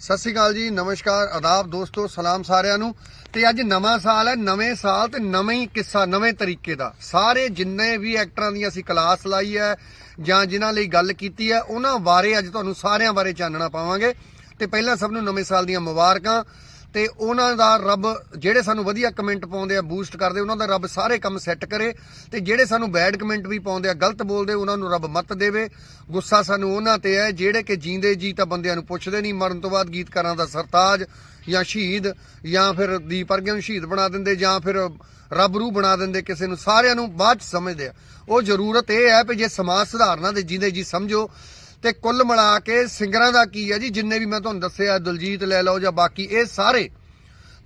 ਸਤਿ ਸ਼੍ਰੀ ਅਕਾਲ ਜੀ, ਨਮਸਕਾਰ, ਆਦਾਬ ਦੋਸਤੋ, ਸਲਾਮ ਸਾਰਿਆਂ ਨੂੰ। ਤੇ ਅੱਜ ਨਵਾਂ ਸਾਲ ਹੈ, ਨਵੇਂ ਸਾਲ ਤੇ ਨਵੇਂ ਹੀ ਕਿੱਸਾ, ਨਵੇਂ ਤਰੀਕੇ ਦਾ। ਸਾਰੇ ਜਿੰਨੇ ਵੀ ਐਕਟਰਾਂ ਦੀ ਅਸੀਂ ਕਲਾਸ ਲਾਈ ਹੈ ਜਾਂ ਜਿਨ੍ਹਾਂ ਲਈ ਗੱਲ ਕੀਤੀ ਹੈ, ਉਹਨਾਂ ਬਾਰੇ ਅੱਜ ਤੁਹਾਨੂੰ ਸਾਰਿਆਂ ਬਾਰੇ ਚਾਨਣਾ ਪਾਵਾਂਗੇ। ਤੇ ਪਹਿਲਾਂ ਸਭ ਨੂੰ ਨਵੇਂ ਸਾਲ ਦੀਆਂ ਮੁਬਾਰਕਾਂ। ਤੇ ਉਹਨਾਂ ਦਾ ਰੱਬ ਜਿਹੜੇ ਸਾਨੂੰ ਵਧੀਆ ਕਮੈਂਟ ਪਾਉਂਦੇ ਆ, ਬੂਸਟ ਕਰਦੇ, ਉਹਨਾਂ ਦਾ ਰੱਬ ਸਾਰੇ ਕੰਮ ਸੈੱਟ ਕਰੇ ਤੇ ਜਿਹੜੇ ਸਾਨੂੰ ਬੈਡ ਕਮੈਂਟ ਵੀ ਪਾਉਂਦੇ ਆ, ਗਲਤ ਬੋਲਦੇ, ਉਹਨਾਂ ਨੂੰ ਰੱਬ ਮੱਤ ਦੇਵੇ। ਗੁੱਸਾ ਸਾਨੂੰ ਉਹਨਾਂ ਤੇ ਹੈ, ਜਿਹੜੇ ਕਿ ਜੀਂਦੇ ਜੀ ਤਾਂ ਬੰਦਿਆਂ ਨੂੰ ਪੁੱਛਦੇ ਨਹੀਂ, ਮਰਨ ਤੋਂ ਬਾਅਦ ਗੀਤਕਾਰਾਂ ਦਾ ਸਰਤਾਜ ਜਾਂ ਸ਼ਹੀਦ ਜਾਂ ਫਿਰ ਦੀਪ ਵਰਗਿਆਂ ਨੂੰ ਸ਼ਹੀਦ ਬਣਾ ਦਿੰਦੇ ਜਾਂ ਫਿਰ ਰੱਬ ਰੂ ਬਣਾ ਦਿੰਦੇ ਕਿਸੇ ਨੂੰ, ਸਾਰਿਆਂ ਨੂੰ ਬਾਅਦ ਚ ਸਮਝਦੇ ਆ। ਉਹ ਜ਼ਰੂਰਤ ਇਹ ਹੈ ਵੀ ਜੇ ਸਮਾਜ ਸੁਧਾਰਨਾ ਦੇ ਜੀਂਦੇ ਜੀ ਸਮਝੋ ਤੇ ਕੁੱਲ ਮਿਲਾ ਕੇ ਸਿੰਗਰਾਂ ਦਾ ਕੀ ਹੈ ਜੀ? ਜਿੰਨੇ ਵੀ ਮੈਂ ਤੁਹਾਨੂੰ ਦੱਸਿਆ, ਦਲਜੀਤ ਲੈ ਲਓ ਜਾਂ ਬਾਕੀ, ਇਹ ਸਾਰੇ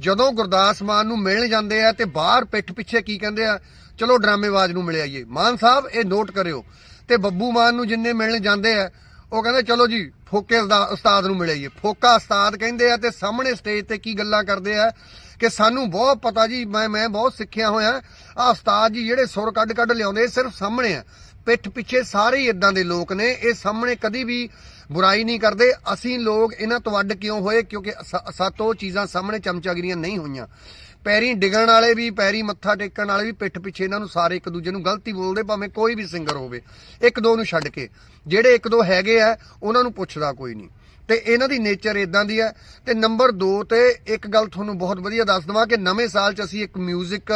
ਜਦੋਂ ਗੁਰਦਾਸ ਮਾਨ ਨੂੰ ਮਿਲਣ ਜਾਂਦੇ ਆ ਤੇ ਬਾਹਰ ਪਿੱਠ ਪਿੱਛੇ ਕੀ ਕਹਿੰਦੇ ਆ? ਚਲੋ ਡਰਾਮੇਬਾਜ਼ ਨੂੰ ਮਿਲਿਆ ਜੀ। ਮਾਨ ਸਾਹਿਬ, ਇਹ ਨੋਟ ਕਰਿਓ। ਤੇ ਬੱਬੂ ਮਾਨ ਨੂੰ ਜਿੰਨੇ ਮਿਲਣ ਜਾਂਦੇ ਆ, ਉਹ ਕਹਿੰਦੇ, ਚਲੋ ਜੀ, ਫੋਕੇ ਉਸਤਾਦ ਨੂੰ ਮਿਲਿਆ ਜੀ। ਫੋਕਾ ਉਸਤਾਦ ਕਹਿੰਦੇ ਆ ਤੇ ਸਾਹਮਣੇ ਸਟੇਜ ਤੇ ਕੀ ਗੱਲਾਂ ਕਰਦੇ ਆ? ਕਿ ਸਾਨੂੰ ਬਹੁਤ ਪਤਾ ਜੀ, ਮੈਂ ਮੈਂ ਬਹੁਤ ਸਿੱਖਿਆ ਹੋਇਆ। ਆ ਉਸਤਾਦ ਜੀ ਜਿਹੜੇ ਸੁਰ ਕੱਢ ਕੱਢ ਲਿਆਉਂਦੇ, ਸਿਰਫ ਸਾਹਮਣੇ ਆ। ਪਿੱਠ ਪਿੱਛੇ ਸਾਰੇ ਹੀ ਇਦਾਂ ਦੇ ਲੋਕ ਨੇ। ਇਹ ਸਾਹਮਣੇ ਕਦੀ ਵੀ ਬੁਰਾਈ ਨਹੀਂ ਕਰਦੇ। ਅਸੀਂ ਲੋਕ ਇਹਨਾਂ ਤੋਂ ਅੱਡ ਕਿਉਂ ਹੋਏ? ਕਿਉਂਕਿ ਸ- ਸਾਤੋਂ ਚੀਜ਼ਾਂ ਸਾਹਮਣੇ ਚਮਚਾਗਰੀਆਂ ਨਹੀਂ ਹੋਈਆਂ। ਪੈਰੀ ਡਿਗਣ ਵਾਲੇ ਵੀ, ਪੈਰੀ ਮੱਥਾ ਟੇਕਣ ਵਾਲੇ ਵੀ, ਪਿੱਠ ਪਿੱਛੇ ਇਹਨਾਂ ਨੂੰ ਸਾਰੇ ਇੱਕ ਦੂਜੇ ਨੂੰ ਗਲਤੀ ਬੋਲਦੇ, ਭਾਵੇਂ ਕੋਈ ਵੀ ਸਿੰਗਰ ਹੋਵੇ। ਇੱਕ ਦੋ ਨੂੰ ਛੱਡ ਕੇ। ਜਿਹੜੇ ਇੱਕ ਦੋ ਹੈਗੇ ਆ, ਉਹਨਾਂ ਨੂੰ ਪੁੱਛਦਾ ਕੋਈ ਨਹੀਂ। ਤੇ ਇਹਨਾਂ ਦੀ ਨੇਚਰ ਇਦਾਂ ਦੀ ਹੈ ਤੇ ਨੰਬਰ 2 ਤੇ ਇੱਕ ਗੱਲ ਤੁਹਾਨੂੰ ਬਹੁਤ ਵਧੀਆ ਦੱਸ ਦਵਾਂ ਕਿ ਨਵੇਂ ਸਾਲ 'ਚ ਅਸੀਂ ਇੱਕ 뮤직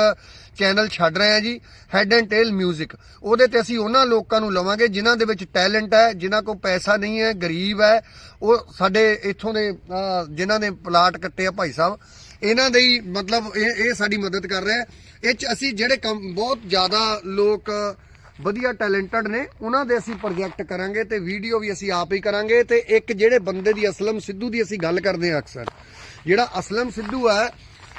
ਚੈਨਲ ਛੱਡ ਰਹੇ ਹਾਂ ਜੀ ਹੈਡ ਐਂਡ ਟੇਲ 뮤직 ਉਹਦੇ ਤੇ ਅਸੀਂ ਉਹਨਾਂ ਲੋਕਾਂ ਨੂੰ ਲਵਾਂਗੇ ਜਿਨ੍ਹਾਂ ਦੇ ਵਿੱਚ ਟੈਲੈਂਟ ਹੈ ਜਿਨ੍ਹਾਂ ਕੋਲ ਪੈਸਾ ਨਹੀਂ ਹੈ ਗਰੀਬ ਹੈ ਉਹ ਸਾਡੇ ਇੱਥੋਂ ਦੇ ਅਹ, ਜਿਨ੍ਹਾਂ ਨੇ ਪਲਾਟ ਕੱਟੇ ਆ ਭਾਈ ਸਾਹਿਬ ਇਹਨਾਂ ਦੇ ਹੀ ਮਤਲਬ ਇਹ ਇਹ ਸਾਡੀ ਮਦਦ ਕਰ ਰਿਹਾ ਹੈ ਇਹ 'ਚ ਅਸੀਂ ਜਿਹੜੇ ਕੰਮ ਬਹੁਤ ਜ਼ਿਆਦਾ ਲੋਕ ਵਧੀਆ ਟੈਲੈਂਟਡ ਨੇ, ਉਹਨਾਂ ਦੇ ਅਸੀਂ ਪ੍ਰੋਜੈਕਟ ਕਰਾਂਗੇ ਤੇ ਵੀਡੀਓ ਵੀ ਅਸੀਂ ਆਪ ਹੀ ਕਰਾਂਗੇ ਤੇ ਇੱਕ ਜਿਹੜੇ ਬੰਦੇ ਦੀ ਅਸਲਮ ਸਿੱਧੂ ਦੀ ਅਸੀਂ ਗੱਲ ਕਰਦੇ ਹਾਂ ਅਕਸਰ। ਜਿਹੜਾ ਅਸਲਮ ਸਿੱਧੂ ਹੈ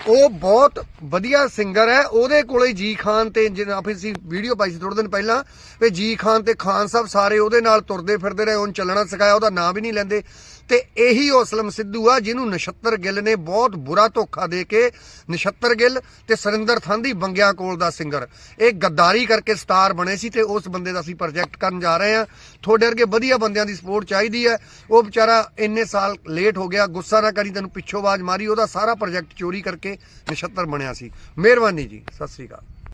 ਉਹ ਬਹੁਤ ਵਧੀਆ ਸਿੰਗਰ ਹੈ। ਉਹਦੇ ਕੋਲੇ ਜੀ ਖਾਨ ਤੇ ਜਿਹੜਾ ਫਿਰ ਅਸੀਂ ਵੀਡੀਓ ਪਾਈ ਸੀ ਥੋੜੇ ਦਿਨ ਪਹਿਲਾਂ, ਵੀ ਜੀ ਖਾਨ ਤੇ ਖਾਨ ਸਾਹਿਬ ਸਾਰੇ ਉਹਦੇ ਨਾਲ ਤੁਰਦੇ ਫਿਰਦੇ ਰਹੇ, ਉਹਨੂੰ ਚੱਲਣਾ ਸਿਖਾਇਆ, ਉਹਦਾ ਨਾਂ ਵੀ ਨਹੀਂ ਲੈਂਦੇ। ਤੇ ਇਹੀ ਉਹ ਅਸਲਮ ਸਿੱਧੂ ਆ, ਜਿਹਨੂੰ ਨਛੱਤਰ ਗਿੱਲ ਨੇ ਬਹੁਤ ਬੁਰਾ ਧੋਖਾ ਦੇ ਕੇ ਨਛੱਤਰ ਗਿੱਲ ਤੇ ਸਰਿੰਦਰ ਥਾਂਦੀ ਬੰਗਿਆ ਕੋਲ ਦਾ ਸਿੰਗਰ ਇਹ ਗੱਦਾਰੀ ਕਰਕੇ ਸਟਾਰ ਬਣੇ ਸੀ ਤੇ ਉਸ ਬੰਦੇ ਦਾ ਅਸੀਂ ਪ੍ਰੋਜੈਕਟ ਕਰਨ ਜਾ ਰਹੇ ਹਾਂ। ਤੁਹਾਡੇ ਵਰਗੇ ਵਧੀਆ ਬੰਦਿਆਂ ਦੀ ਸਪੋਰਟ ਚਾਹੀਦੀ ਹੈ। ਉਹ ਵਿਚਾਰਾ ਇੰਨੇ ਸਾਲ ਲੇਟ ਹੋ ਗਿਆ, ਗੁੱਸਾ ਨਾ ਕਰੀ, ਤੈਨੂੰ ਪਿੱਛੋਂ ਆਵਾਜ਼ ਮਾਰੀ, ਉਹਦਾ ਸਾਰਾ ਪ੍ਰੋਜੈਕਟ ਚੋਰੀ ਕਰਕੇ ਕਰਕੇ ਨਛੱਤਰ ਬਣਿਆ ਸੀ। ਮਿਹਰਬਾਨੀ ਜੀ ਸਤਿ ਸ੍ਰੀ ਅਕਾਲ।